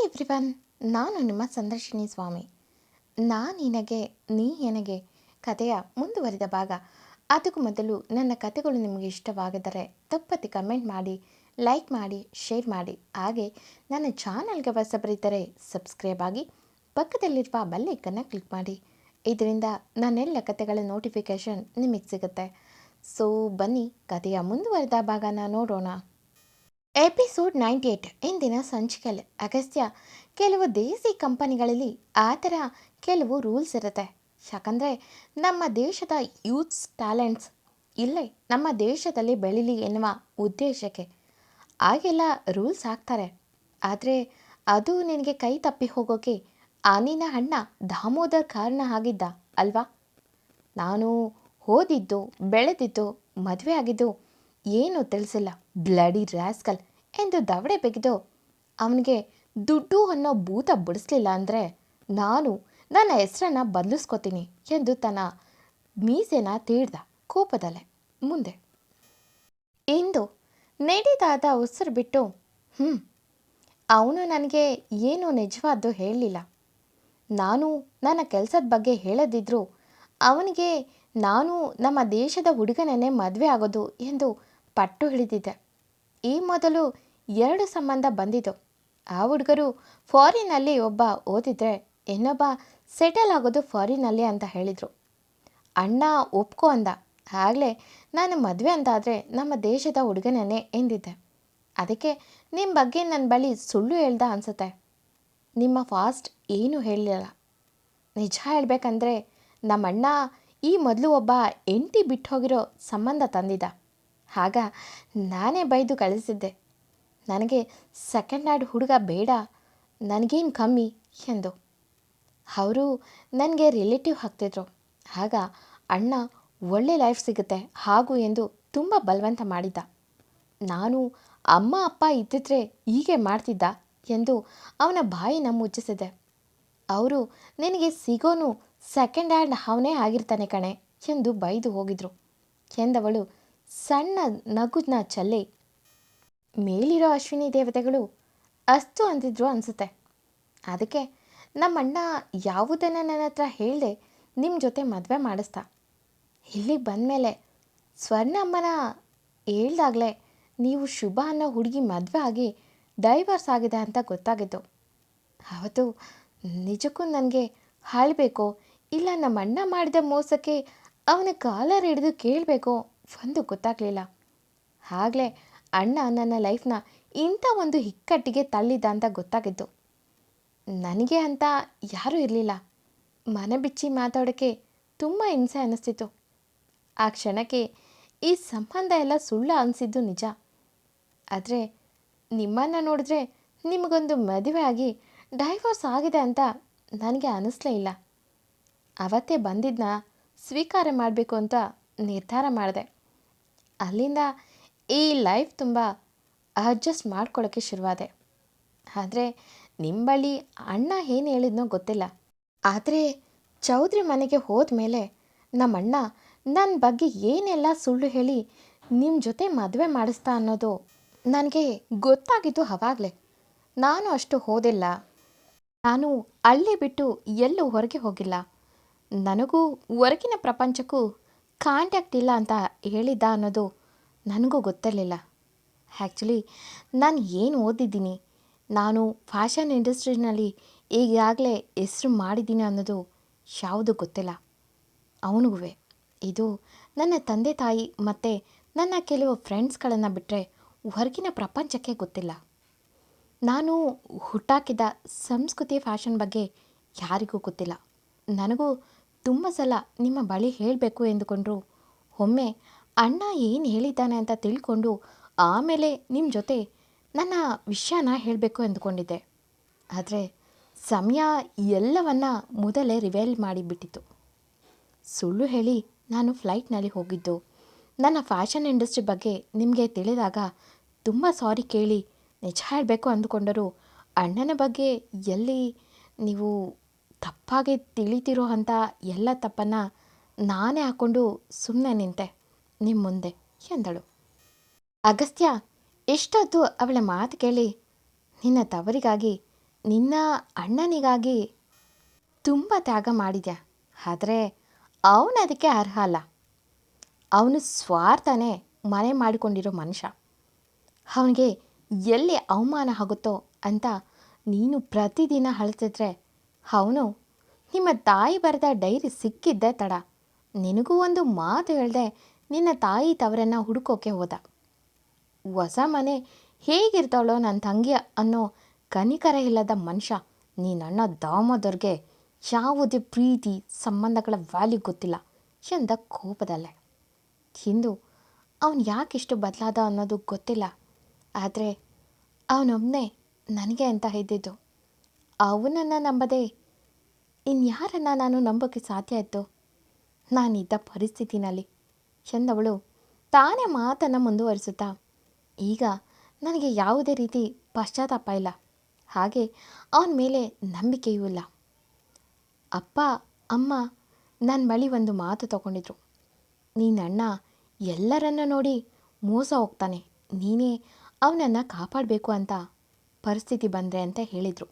Hi everyone, ನಾನು ನಿಮ್ಮ ಸಂದರ್ಶಿನಿ ಸ್ವಾಮಿ. ನಾನು ನಿನಗೆ, ನೀ ನನಗೆ ಕಥೆಯ ಮುಂದುವರಿದ ಭಾಗ. ಅದಕ್ಕೂ ಮೊದಲು ನನ್ನ ಕಥೆಗಳು ನಿಮಗೆ ಇಷ್ಟವಾಗಿದ್ದರೆ ತಪ್ಪದೆ ಕಮೆಂಟ್ ಮಾಡಿ, ಲೈಕ್ ಮಾಡಿ, ಶೇರ್ ಮಾಡಿ. ಹಾಗೆ ನನ್ನ ಚಾನಲ್ಗೆ ಹೊಸಬರಿದ್ದರೆ ಸಬ್ಸ್ಕ್ರೈಬ್ ಆಗಿ, ಪಕ್ಕದಲ್ಲಿರುವ ಬೆಲ್ಲೈಕನ್ನು ಕ್ಲಿಕ್ ಮಾಡಿ. ಇದರಿಂದ ನನ್ನೆಲ್ಲ ಕಥೆಗಳ ನೋಟಿಫಿಕೇಷನ್ ನಿಮಗೆ ಸಿಗುತ್ತೆ. ಸೊ ಬನ್ನಿ, ಕಥೆಯ ಮುಂದುವರೆದ ಭಾಗನ ನೋಡೋಣ. ಎಪಿಸೋಡ್ ನೈಂಟಿ ಏಟ್, ಇಂದಿನ ಸಂಚಿಕೆಯಲ್ಲಿ ಅಗಸ್ತ್ಯ, ಕೆಲವು ದೇಸಿ ಕಂಪನಿಗಳಲ್ಲಿ ಆ ಥರ ಕೆಲವು ರೂಲ್ಸ್ ಇರುತ್ತೆ. ಯಾಕಂದರೆ, ನಮ್ಮ ದೇಶದ ಯೂತ್ಸ್ ಟ್ಯಾಲೆಂಟ್ಸ್ ಇಲ್ಲೇ ನಮ್ಮ ದೇಶದಲ್ಲಿ ಬೆಳೀಲಿ ಎನ್ನುವ ಉದ್ದೇಶಕ್ಕೆ ಆಗೆಲ್ಲ ರೂಲ್ಸ್ ಹಾಕ್ತಾರೆ. ಆದರೆ, ಅದು ನಿನಗೆ ಕೈ ತಪ್ಪಿ ಹೋಗೋಕೆ ಆನಿನ ಅಣ್ಣ ದಾಮೋದರ್ ಕಾರಣ ಆಗಿದ್ದ, ಅಲ್ವಾ? ನಾನು ಓದಿದ್ದು, ಬೆಳೆದಿದ್ದು, ಮದುವೆ ಆಗಿದ್ದು ಏನೂ ತಿಳಿಸಿಲ್ಲ ಬ್ಲಡಿ ರ್ಯಾಸ್ಕಲ್ ಎಂದು ದವಡೆ ಬೆಗೆದು, ಅವನಿಗೆ ದುಡ್ಡು ಅನ್ನೋ ಭೂತ ಬಿಡಿಸ್ಲಿಲ್ಲ ಅಂದರೆ ನಾನು ನನ್ನ ಹೆಸರನ್ನ ಬದಲಿಸ್ಕೋತೀನಿ ಎಂದು ತನ್ನ ಮೀಸೆನ ತೀಡ್ದ ಕೋಪದಲ್ಲೇ ಮುಂದೆ. ಇಂದು ನೆಡಿದಾದ ಉಸಿರು ಬಿಟ್ಟು ಹ್ಞೂ ಅವನು ನನಗೆ ಏನೂ ನಿಜವಾದ್ದು ಹೇಳಲಿಲ್ಲ ನಾನು ನನ್ನ ಕೆಲಸದ ಬಗ್ಗೆ ಹೇಳದಿದ್ರು ಅವನಿಗೆ ನಾನು ನಮ್ಮ ದೇಶದ ಹುಡುಗನನ್ನೇ ಮದುವೆ ಆಗೋದು ಎಂದು ಪಟ್ಟು ಹಿಡಿದಿದೆ. ಈ ಮೊದಲು ಎರಡು ಸಂಬಂಧ ಬಂದಿದ್ದು ಆ ಹುಡುಗರು ಫಾರಿನಲ್ಲಿ ಒಬ್ಬ ಓದಿದ್ರೆ ಇನ್ನೊಬ್ಬ ಸೆಟಲ್ ಆಗೋದು ಫಾರಿನಲ್ಲಿ ಅಂತ ಹೇಳಿದರು. ಅಣ್ಣ ಒಪ್ಕೊ ಅಂದ. ಆಗಲೇ ನಾನು ಮದುವೆ ಅಂತಾದರೆ ನಮ್ಮ ದೇಶದ ಹುಡುಗನೇ ಎಂದಿದ್ದೆ. ಅದಕ್ಕೆ ನಿಮ್ಮ ಬಗ್ಗೆ ನನ್ನ ಬಳಿ ಸುಳ್ಳು ಹೇಳ್ದ ಅನಿಸುತ್ತೆ. ನಿಮ್ಮ ಫಾಸ್ಟ್ ಏನೂ ಹೇಳಲಿಲ್ಲ ನಿಜ ಹೇಳಬೇಕಂದ್ರೆ ನಮ್ಮಣ್ಣ ಈ ಮೊದಲು ಒಬ್ಬ ಎಂಟಿ ಬಿಟ್ಟು ಹೋಗಿರೋ ಸಂಬಂಧ ತಂದಿದ್ದ. ಆಗ ನಾನೇ ಬೈದು ಕಳಿಸಿದ್ದೆ. ನನಗೆ ಸೆಕೆಂಡ್ ಹ್ಯಾಂಡ್ ಹುಡುಗ ಬೇಡ, ನನಗೇನು ಕಮ್ಮಿ ಎಂದು. ಅವರು ನನಗೆ ರಿಲೇಟಿವ್ ಹಾಕ್ತಿದ್ರು ಆಗ ಅಣ್ಣ ಒಳ್ಳೆ ಲೈಫ್ ಸಿಗುತ್ತೆ, ಹಾಗೂ ಎಂದು ತುಂಬ ಬಲವಂತ ಮಾಡಿದ್ದ ನಾನು ಅಮ್ಮ, ಅಪ್ಪ ಇದ್ದಿದ್ರೆ ಹೀಗೆ ಮಾಡ್ತಿದ್ದ ಎಂದು ಅವನ ಬಾಯಿನ ಮುಚ್ಚಿಸಿದೆ. ಅವರು ನಿನಗೆ ಸಿಗೋನು ಸೆಕೆಂಡ್ ಹ್ಯಾಂಡ್ ಅವನೇ ಆಗಿರ್ತಾನೆ ಕಣೆ ಎಂದು ಬೈದು ಹೋಗಿದ್ರು ಎಂದವಳು ಸಣ್ಣ ನಗುನ ಚಲ್ಲಿ ಮೇಲಿರೋ ಅಶ್ವಿನಿ ದೇವತೆಗಳು ಅಸ್ತು ಅಂದಿದ್ರು ಅನಿಸುತ್ತೆ. ಅದಕ್ಕೆ ನಮ್ಮಣ್ಣ ಯಾವುದನ್ನು ನನ್ನ ಹತ್ರ ಹೇಳ್ದೆ ನಿಮ್ಮ ಜೊತೆ ಮದುವೆ ಮಾಡಿಸ್ತಾ ಇಲ್ಲಿಗೆ ಬಂದಮೇಲೆ ಸ್ವರ್ಣಮ್ಮನ ಹೇಳ್ದಾಗಲೇ ನೀವು ಶುಭ ಅನ್ನೋ ಹುಡುಗಿ ಮದುವೆ ಆಗಿ ಡೈವರ್ಸ್ ಆಗಿದೆ ಅಂತ ಗೊತ್ತಾಗಿದ್ದು. ಅವತ್ತು ನಿಜಕ್ಕೂ ನನಗೆ ಹಾಳಬೇಕೋ ಇಲ್ಲ ನಮ್ಮ ಅಣ್ಣ ಮಾಡಿದ ಮೋಸಕ್ಕೆ ಅವನ ಕಾಲರ್ ಹಿಡಿದು ಕೇಳಬೇಕೋ ಒಂದು ಗೊತ್ತಾಗಲಿಲ್ಲ. ಆಗಲೇ ಅಣ್ಣ ನನ್ನ ಲೈಫ್ನ ಇಂಥ ಒಂದು ಇಕ್ಕಟ್ಟಿಗೆ ತಳ್ಳಿದ್ದ ಅಂತ ಗೊತ್ತಾಗಿದ್ದು ನನಗೆ ಅಂತ ಯಾರೂ ಇರಲಿಲ್ಲ. ಮನೆ ಬಿಚ್ಚಿ ಮಾತಾಡೋಕ್ಕೆ ತುಂಬ ಹಿಂಸೆ ಅನ್ನಿಸ್ತಿತ್ತು. ಆ ಕ್ಷಣಕ್ಕೆ ಈ ಸಂಬಂಧ ಎಲ್ಲ ಸುಳ್ಳು ಅನಿಸಿದ್ದು ನಿಜ. ಆದರೆ ನಿಮ್ಮನ್ನು ನೋಡಿದ್ರೆ ನಿಮಗೊಂದು ಮದುವೆ ಆಗಿ ಡೈವೋರ್ಸ್ ಆಗಿದೆ ಅಂತ ನನಗೆ ಅನ್ನಿಸ್ಲೇ ಇಲ್ಲ. ಅವತ್ತೇ ಬಂದಿದ್ದನ್ನ ಸ್ವೀಕಾರ ಮಾಡಬೇಕು ಅಂತ ನಿರ್ಧಾರ ಮಾಡಿದೆ. ಅಲ್ಲಿಂದ ಈ ಲೈಫ್ ತುಂಬ ಅಡ್ಜಸ್ಟ್ ಮಾಡ್ಕೊಳ್ಳೋಕ್ಕೆ ಶುರುವಾದೆ. ಆದರೆ ನಿಮ್ಮ ಬಳಿ ಅಣ್ಣ ಏನು ಹೇಳಿದ್ನೋ ಗೊತ್ತಿಲ್ಲ. ಆದರೆ ಚೌಧರಿ ಮನೆಗೆ ಹೋದ ಮೇಲೆ ನಮ್ಮಣ್ಣ ನನ್ನ ಬಗ್ಗೆ ಏನೆಲ್ಲ ಸುಳ್ಳು ಹೇಳಿ ನಿಮ್ಮ ಜೊತೆ ಮದುವೆ ಮಾಡಿಸ್ತಾ ಅನ್ನೋದು ನನಗೆ ಗೊತ್ತಾಗಿದ್ದು ಅವಾಗಲೇ. ನಾನು ಅಷ್ಟು ಹೋದಿಲ್ಲ. ನಾನು ಹಳ್ಳಿ ಬಿಟ್ಟು ಎಲ್ಲೂ ಹೊರಗೆ ಹೋಗಿಲ್ಲ. ನನಗೂ ಹೊರಗಿನ ಪ್ರಪಂಚಕ್ಕೂ ಕಾಂಟ್ಯಾಕ್ಟ್ ಇಲ್ಲ ಅಂತ ಹೇಳಿದ್ದ ಅನ್ನೋದು ನನಗೂ ಗೊತ್ತಿರಲಿಲ್ಲ. ಆ್ಯಕ್ಚುಲಿ ನಾನು ಏನು ಓದಿದ್ದೀನಿ, ನಾನು ಫ್ಯಾಷನ್ ಇಂಡಸ್ಟ್ರಿನಲ್ಲಿ ಈಗಾಗಲೇ ಹೆಸರು ಮಾಡಿದ್ದೀನಿ ಅನ್ನೋದು ಯಾವುದೂ ಗೊತ್ತಿಲ್ಲ. ಅವನಿಗೂ ಇದು ನನ್ನ ತಂದೆ ತಾಯಿ ಮತ್ತು ನನ್ನ ಕೆಲವು ಫ್ರೆಂಡ್ಸ್ಗಳನ್ನು ಬಿಟ್ಟರೆ ಹೊರಗಿನ ಪ್ರಪಂಚಕ್ಕೆ ಗೊತ್ತಿಲ್ಲ. ನಾನು ಹುಟ್ಟಾಕಿದ ಸಂಸ್ಕೃತಿ, ಫ್ಯಾಷನ್ ಬಗ್ಗೆ ಯಾರಿಗೂ ಗೊತ್ತಿಲ್ಲ. ನನಗೂ ತುಂಬ ಸಲ ನಿಮ್ಮ ಬಳಿ ಹೇಳಬೇಕು ಎಂದುಕೊಂಡ್ರು. ಒಮ್ಮೆ ಅಣ್ಣ ಏನು ಹೇಳಿದ್ದಾನೆ ಅಂತ ತಿಳ್ಕೊಂಡು ಆಮೇಲೆ ನಿಮ್ಮ ಜೊತೆ ನನ್ನ ವಿಷಯನ ಹೇಳಬೇಕು ಎಂದುಕೊಂಡಿದ್ದೆ. ಆದರೆ ಸಮಯ ಎಲ್ಲವನ್ನ ಮೊದಲೇ ರಿವೈಲ್ ಮಾಡಿಬಿಟ್ಟಿತ್ತು. ಸುಳ್ಳು ಹೇಳಿ ನಾನು ಫ್ಲೈಟ್ನಲ್ಲಿ ಹೋಗಿದ್ದು. ನನ್ನ ಫ್ಯಾಷನ್ ಇಂಡಸ್ಟ್ರಿ ಬಗ್ಗೆ ನಿಮಗೆ ತಿಳಿದಾಗ ತುಂಬ ಸಾರಿ ಕೇಳಿ, ನಿಜ ಹೇಳಬೇಕು ಅಂದುಕೊಂಡರು. ಅಣ್ಣನ ಬಗ್ಗೆ ಎಲ್ಲಿ ನೀವು ತಪ್ಪಾಗಿ ತಿಳಿತಿರೋ ಅಂಥ ಎಲ್ಲ ತಪ್ಪನ್ನು ನಾನೇ ಹಾಕ್ಕೊಂಡು ಸುಮ್ಮನೆ ನಿಂತೆ ನಿಮ್ಮ ಮುಂದೆ ಎಂದಳು. ಅಗಸ್ತ್ಯ ಎಷ್ಟೊತ್ತು ಅವಳ ಮಾತು ಕೇಳಿ? ನಿನ್ನ ತವರಿಗಾಗಿ, ನಿನ್ನ ಅಣ್ಣನಿಗಾಗಿ ತುಂಬ ತ್ಯಾಗ ಮಾಡಿದ್ಯಾ? ಆದರೆ ಅವನು ಅದಕ್ಕೆ ಅರ್ಹ ಅಲ್ಲ. ಅವನು ಸ್ವಾರ್ಥನೇ ಮನೆ ಮಾಡಿಕೊಂಡಿರೋ ಮನುಷ್ಯ. ಅವನಿಗೆ ಎಲ್ಲಿ ಅವಮಾನ ಆಗುತ್ತೋ ಅಂತ ನೀನು ಪ್ರತಿದಿನ ಅಳ್ತಿದ್ರೆ ಅವನು ನಿಮ್ಮ ತಾಯಿ ಬರೆದ ಡೈರಿ ಸಿಕ್ಕಿದ್ದೆ ತಡ. ನಿನಗೂ ಒಂದು ಮಾತು ಹೇಳ್ದೆ, ನಿನ್ನ ತಾಯಿ ತವರನ್ನು ಹುಡುಕೋಕೆ ಹೋದ. ಹೊಸ ಮನೆ ಹೇಗಿರ್ತಾಳೋ ನನ್ನ ತಂಗಿ ಅನ್ನೋ ಕನಿಕರ ಇಲ್ಲದ ಮನುಷ್ಯ ನೀನಣ್ಣ ದಾಮೋದರ್ಗೆ ಯಾವುದೇ ಪ್ರೀತಿ ಸಂಬಂಧಗಳ ವ್ಯಾಲ್ಯೂ ಗೊತ್ತಿಲ್ಲ ಎಂದ ಕೋಪದಲ್ಲೇ. ಹಿಂದು, ಅವನು ಯಾಕಿಷ್ಟು ಬದಲಾದ ಅನ್ನೋದು ಗೊತ್ತಿಲ್ಲ. ಆದರೆ ಅವನೊಬ್ಬನೇ ನನಗೆ ಅಂತ ಇದ್ದಿದ್ದು. ಅವನನ್ನು ನಂಬದೆ ಇನ್ಯಾರನ್ನ ನಾನು ನಂಬೋಕ್ಕೆ ಸಾಧ್ಯ ಇತ್ತು ನಾನಿದ್ದ ಪರಿಸ್ಥಿತಿನಲ್ಲಿ. ಎಂದವಳು ತಾನೇ ಮಾತನ್ನು ಮುಂದುವರಿಸುತ್ತಾ, ಈಗ ನನಗೆ ಯಾವುದೇ ರೀತಿ ಪಶ್ಚಾತ್ತಾಪ ಇಲ್ಲ. ಹಾಗೆ ಅವನ ಮೇಲೆ ನಂಬಿಕೆಯೂ ಇಲ್ಲ. ಅಪ್ಪ, ಅಮ್ಮ ನನ್ನ ಬಳಿ ಒಂದು ಮಾತು ತಗೊಂಡಿದ್ರು. ನೀನಣ್ಣ ಎಲ್ಲರನ್ನ ನೋಡಿ ಮೋಸ ಹೋಗ್ತಾನೆ, ನೀನೇ ಅವನನ್ನು ಕಾಪಾಡಬೇಕು ಅಂತ ಪರಿಸ್ಥಿತಿ ಬಂದರೆ ಅಂತ ಹೇಳಿದರು.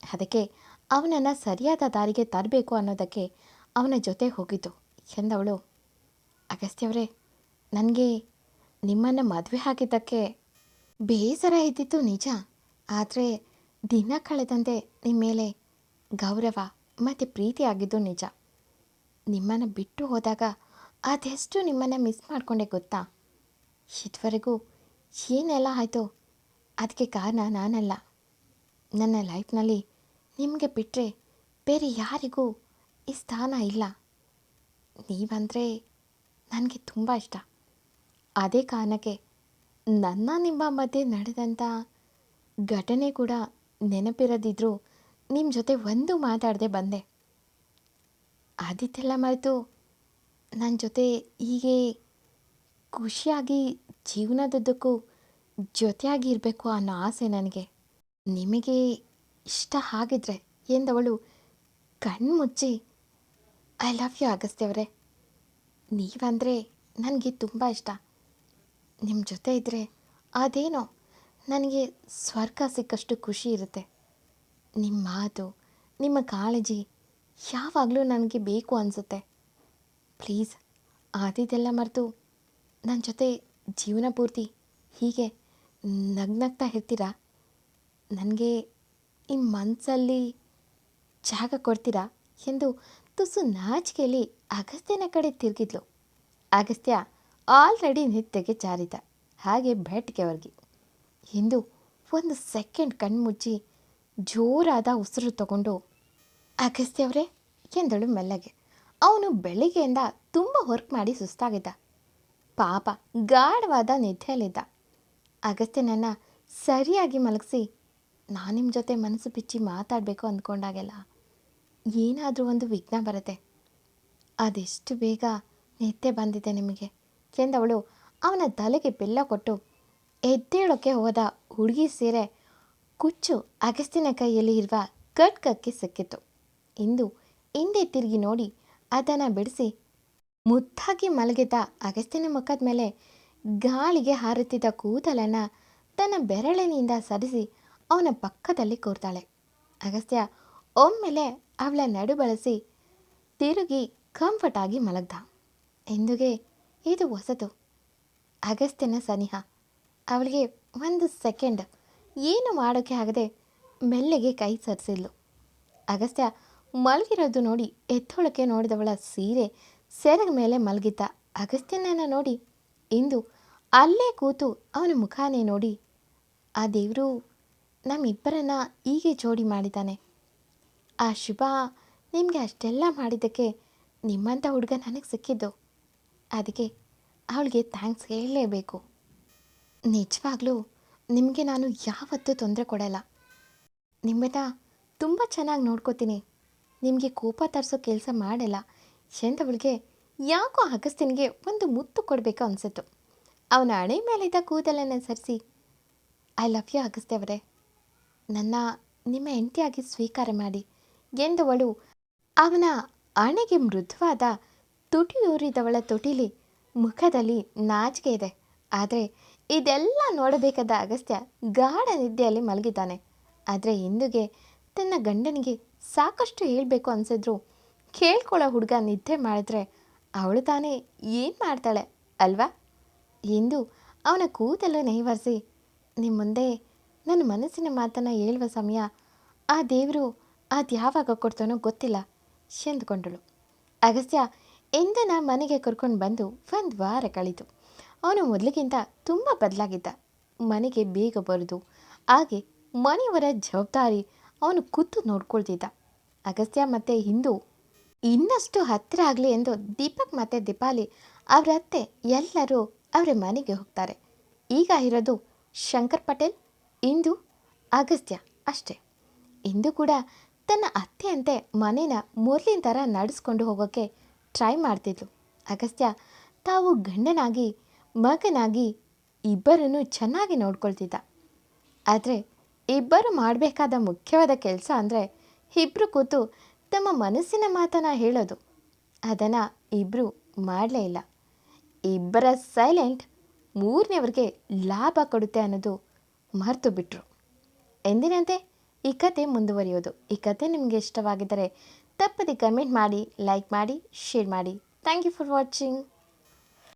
ಅದಕ್ಕೆ ಅವನನ್ನು ಸರಿಯಾದ ದಾರಿಗೆ ತರಬೇಕು ಅನ್ನೋದಕ್ಕೆ ಅವನ ಜೊತೆ ಹೋಗಿದ್ದು. ಎಂದವಳು ಅಗಸ್ತ್ಯವರೇ ನನಗೆ ನಿಮ್ಮನ್ನು ಮದುವೆ ಆಗಿದ್ದಕ್ಕೆ ಬೇಸರ ಇದ್ದಿತ್ತು ನಿಜ. ಆದರೆ ದಿನ ಕಳೆದಂತೆ ನಿಮ್ಮ ಮೇಲೆ ಗೌರವ ಮತ್ತು ಪ್ರೀತಿ ಆಗಿದ್ದು ನಿಜ. ನಿಮ್ಮನ್ನು ಬಿಟ್ಟು ಹೋದಾಗ ಅದೆಷ್ಟು ನಿಮ್ಮನ್ನು ಮಿಸ್ ಮಾಡಿಕೊಂಡೆ ಗೊತ್ತಾ? ಇದುವರೆಗೂ ಏನೆಲ್ಲ ಆಯಿತು ಅದಕ್ಕೆ ಕಾರಣ ನಾನಲ್ಲ. ನನ್ನ ಲೈಫ್ನಲ್ಲಿ ನಿಮಗೆ ಬಿಟ್ಟರೆ ಬೇರೆ ಯಾರಿಗೂ ಈ ಸ್ಥಾನ ಇಲ್ಲ. ನೀವಂದರೆ ನನಗೆ ತುಂಬ ಇಷ್ಟ. ಅದೇ ಕಾರಣಕ್ಕೆ ನನ್ನ ನಿಮ್ಮ ಮಧ್ಯೆ ನಡೆದಂಥ ಘಟನೆ ಕೂಡ ನೆನಪಿರದಿದ್ದರೂ ನಿಮ್ಮ ಜೊತೆ ಒಂದು ಮಾತಾಡದೆ ಬಂದೆ. ಆದಿತ್ಯಲ್ಲ ಮರೆತು ನನ್ನ ಜೊತೆ ಹೀಗೆ ಖುಷಿಯಾಗಿ ಜೀವನದುದ್ದಕ್ಕೂ ಜೊತೆಯಾಗಿ ಇರಬೇಕು ಅನ್ನೋ ಆಸೆ ನನಗೆ. ನಿಮಗೆ ಇಷ್ಟ ಆಗಿದ್ರೆ ಎಂದವಳು, ಕಣ್ಮುಚ್ಚಿ ಐ ಲವ್ ಯು ಅಗಸ್ತ್ಯವರೇ ನೀವಂದರೆ ನನಗೆ ತುಂಬ ಇಷ್ಟ. ನಿಮ್ಮ ಜೊತೆ ಇದ್ದರೆ ಅದೇನೋ, ನನಗೆ ಸ್ವರ್ಗ ಸಿಕ್ಕಷ್ಟು ಖುಷಿ ಇರುತ್ತೆ. ನಿಮ್ಮ ಮಾತು, ನಿಮ್ಮ ಕಾಳಜಿ ಯಾವಾಗಲೂ ನನಗೆ ಬೇಕು ಅನಿಸುತ್ತೆ. ಪ್ಲೀಸ್, ಆದಿದೆಲ್ಲ ಮರೆತು ನನ್ನ ಜೊತೆ ಜೀವನ ಪೂರ್ತಿ ಹೀಗೆ ನಗ್ನಗ್ತಾ ಇರ್ತೀರಾ? ನನಗೆ ಈ ಮನಸ್ಸಲ್ಲಿ ಜಾಗ ಕೊಡ್ತೀರಾ ಎಂದು ತುಸು ನಾಚಿಕೆಯಲ್ಲಿ ಅಗಸ್ತ್ಯನ ಕಡೆ ತಿರುಗಿದ್ಲು. ಅಗಸ್ತ್ಯ ಆಲ್ರೆಡಿ ನಿದ್ದೆಗೆ ಜಾರಿದ ಹಾಗೆ ಬೆಟ್ಗೆ ಹೊರಗಿ ಎಂದು ಒಂದು ಸೆಕೆಂಡ್ ಕಣ್ಮುಚ್ಚಿ ಜೋರಾದ ಉಸಿರು ತಗೊಂಡು ಅಗಸ್ತ್ಯವರೇ ಎಂದಳು ಮೆಲ್ಲಗೆ. ಅವನು ಬೆಳಿಗ್ಗೆಯಿಂದ ತುಂಬ ವರ್ಕ್ ಮಾಡಿ ಸುಸ್ತಾಗಿದ್ದ. ಪಾಪ ಗಾಢವಾದ ನಿದ್ದೆಯಲ್ಲಿದ್ದ. ಅಗಸ್ತ್ಯನನ್ನು ಸರಿಯಾಗಿ ಮಲಗಿಸಿ ನಾನು ನಿಮ್ಮ ಜೊತೆ ಮನಸ್ಸು ಬಿಚ್ಚಿ ಮಾತಾಡಬೇಕು ಅಂದ್ಕೊಂಡಾಗೆಲ್ಲ ಏನಾದರೂ ಒಂದು ವಿಘ್ನ ಬರುತ್ತೆ. ಅದೆಷ್ಟು ಬೇಗ ನಿದ್ದೆ ಬಂದಿದೆ ನಿಮಗೆ. ಎಂದವಳು ಅವನ ತಲೆಗೆ ಬೆಲ್ಲ ಕೊಟ್ಟು ಎದ್ದೇಳೋಕ್ಕೆ ಹೋದ ಹುಡುಗಿ ಸೀರೆ ಕುಚ್ಚು ಅಗಸ್ತಿನ ಕೈಯಲ್ಲಿ ಇರುವ ಕಟ್ಕಕ್ಕೆ ಸಿಕ್ಕಿತು. ಇಂದು ಹಿಂದೆ ತಿರುಗಿ ನೋಡಿ ಅದನ್ನು ಬಿಡಿಸಿ ಮುದ್ದಾಗಿ ಮಲಗಿದ್ದ ಅಗಸ್ತಿನ ಮುಖದ ಮೇಲೆ ಗಾಳಿಗೆ ಹಾರುತ್ತಿದ್ದ ಕೂದಲನ್ನು ತನ್ನ ಬೆರಳಿನಿಂದ ಸರಿಸಿ ಅವನ ಪಕ್ಕದಲ್ಲಿ ಕೂರ್ತಾಳೆ. ಅಗಸ್ತ್ಯ ಒಮ್ಮೆಲೆ ಅವಳ ನಡು ಬಳಸಿ ತಿರುಗಿ ಕಂಫರ್ಟ್ ಆಗಿ ಮಲಗ್ದ. ಎಂದುಗೆ? ಇದು ಹೊಸತು. ಅಗಸ್ತ್ಯನ ಸನಿಹ. ಅವಳಿಗೆ ಒಂದು ಸೆಕೆಂಡ್. ಏನು ಮಾಡೋಕ್ಕೆ ಆಗದೆ ಮೆಲ್ಲೆಗೆ ಕೈ ಸರಿಸಿದ್ಲು. ಅಗಸ್ತ್ಯ ಮಲಗಿರೋದು ನೋಡಿ ಎತ್ತೊಳಕ್ಕೆ ನೋಡಿದವಳ ಸೀರೆ ಸೆರಗ ಮೇಲೆ ಮಲಗಿದ್ದ. ಅಗಸ್ತ್ಯನನ್ನು ನೋಡಿ ಇಂದು ಅಲ್ಲೇ ಕೂತು ಅವನ ಮುಖಾನೇ ನೋಡಿ, ಆ ದೇವರು ನಮ್ಮಿಬ್ಬರನ್ನ ಹೀಗೆ ಜೋಡಿ ಮಾಡಿದ್ದಾನೆ. ಆ ಶುಭ ನಿಮಗೆ ಅಷ್ಟೆಲ್ಲ ಮಾಡಿದ್ದಕ್ಕೆ ನಿಮ್ಮಂಥ ಹುಡುಗ ನನಗೆ ಸಿಕ್ಕಿದ್ದು. ಅದಕ್ಕೆ ಅವಳಿಗೆ ಥ್ಯಾಂಕ್ಸ್ ಹೇಳಲೇಬೇಕು. ನಿಜವಾಗ್ಲೂ ನಿಮಗೆ ನಾನು ಯಾವತ್ತೂ ತೊಂದರೆ ಕೊಡಲ್ಲ. ನಿಮ್ಮನ್ನ ತುಂಬ ಚೆನ್ನಾಗಿ ನೋಡ್ಕೋತೀನಿ. ನಿಮಗೆ ಕೋಪ ತರಿಸೋ ಕೆಲಸ ಮಾಡಲ್ಲ. ಎಂದವಳಿಗೆ ಯಾಕೋ ಅಗಸ್ತಿನಿಗೆ ಒಂದು ಮುತ್ತು ಕೊಡಬೇಕು ಅನಿಸಿತು ಅವನ ಹಣೆ ಮೇಲಿದ್ದ ಕೂದಲನ್ನು ಸರಿಸಿ. ಐ ಲವ್ ಯು ಅಗಸ್ತ್ಯವರೇ. ನನ್ನ, ನಿಮ್ಮ ಹೆಂಡತಿಯಾಗಿ ಸ್ವೀಕಾರ ಮಾಡಿ ಎಂದವಳು. ಅವನ ಹಣೆಗೆ ಮೃದುವಾದ ತುಟಿಯೂರಿದವಳ ತುಟಿಲಿ ಮುಖದಲ್ಲಿ ನಾಚಿಕೆ ಇದೆ. ಆದರೆ ಇದೆಲ್ಲ ನೋಡಬೇಕಾದ ಅಗಸ್ತ್ಯ ಗಾಢ ನಿದ್ದೆಯಲ್ಲಿ ಮಲಗಿದ್ದಾನೆ. ಆದರೆ ಇಂದುಗೆ ತನ್ನ ಗಂಡನಿಗೆ ಸಾಕಷ್ಟು ಹೇಳಬೇಕು ಅನಿಸಿದ್ರು. ಕೇಳ್ಕೊಳ್ಳೋ ಹುಡುಗ ನಿದ್ದೆ ಮಾಡಿದ್ರೆ ಅವಳು ತಾನೇ ಏನು ಮಾಡ್ತಾಳೆ ಅಲ್ವಾ? ಎಂದು ಅವನ ಕೂದಲು ನೈವರ್ಸಿ ನಿಮ್ಮ ಮುಂದೆ ನನ್ನ ಮನಸ್ಸಿನ ಮಾತನ್ನು ಹೇಳುವ ಸಮಯ ಆ ದೇವರು ಅದು ಯಾವಾಗ ಕೊಡ್ತಾನೋ ಗೊತ್ತಿಲ್ಲ ಎಂದುಕೊಂಡಳು. ಅಗಸ್ತ್ಯ ಇಂದನ ಮನೆಗೆ ಕರ್ಕೊಂಡು ಬಂದು ಒಂದು ವಾರ ಕಳೀತು. ಅವನು ಮೊದಲಿಗಿಂತ ತುಂಬ ಬದಲಾಗಿದ್ದ. ಮನೆಗೆ ಬೇಗ ಬರೋದು, ಹಾಗೆ ಮನೆಯವರ ಜವಾಬ್ದಾರಿ ಅವನು ಕೂತು ನೋಡ್ಕೊಳ್ತಿದ್ದ. ಅಗಸ್ತ್ಯ ಮತ್ತು ಹಿಂದೂ, ಇನ್ನಷ್ಟು ಹತ್ತಿರ ಆಗಲಿ ಎಂದು ದೀಪಕ್ ಮತ್ತು ದೀಪಾಲಿ ಅವರ ಅತ್ತೆ ಎಲ್ಲರೂ ಅವರ ಮನೆಗೆ ಹೋಗ್ತಾರೆ. ಈಗ ಇರೋದು ಶಂಕರ್ ಪಟೇಲ್ ಇಂದು ಅಗಸ್ತ್ಯ ಅಷ್ಟೇ. ಇಂದು ಕೂಡ ತನ್ನ ಅತ್ತೆಯಂತೆ ಮನೇನ ಮೊದಲಿನ ಥರ ನಡೆಸ್ಕೊಂಡು ಹೋಗೋಕ್ಕೆ ಟ್ರೈ ಮಾಡ್ತಿದ್ಲು. ಅಗಸ್ತ್ಯ ತಾವು ಗಂಡನಾಗಿ, ಮಗನಾಗಿ ಇಬ್ಬರನ್ನು ಚೆನ್ನಾಗಿ ನೋಡ್ಕೊಳ್ತಿದ್ದ. ಆದರೆ ಇಬ್ಬರು ಮಾಡಬೇಕಾದ ಮುಖ್ಯವಾದ ಕೆಲಸ ಅಂದರೆ ಇಬ್ಬರು ಕೂತು ತಮ್ಮ ಮನಸ್ಸಿನ ಮಾತನ್ನು ಹೇಳೋದು. ಅದನ್ನು ಇಬ್ಬರು ಮಾಡಲೇ ಇಲ್ಲ. ಇಬ್ಬರ ಸೈಲೆಂಟ್ ಮೂರನೇವ್ರಿಗೆ ಲಾಭ ಕೊಡುತ್ತೆ ಅನ್ನೋದು ಮರೆತು ಬಿಟ್ಟರು ಎಂದಿನಂತೆ ಈ ಕತೆ ಮುಂದುವರಿಯೋದು. ಈ ಕತೆ ನಿಮಗೆ ಇಷ್ಟವಾಗಿದ್ದರೆ ತಪ್ಪದೆ ಕಮೆಂಟ್ ಮಾಡಿ, ಲೈಕ್ ಮಾಡಿ, ಶೇರ್ ಮಾಡಿ. Thank you for watching.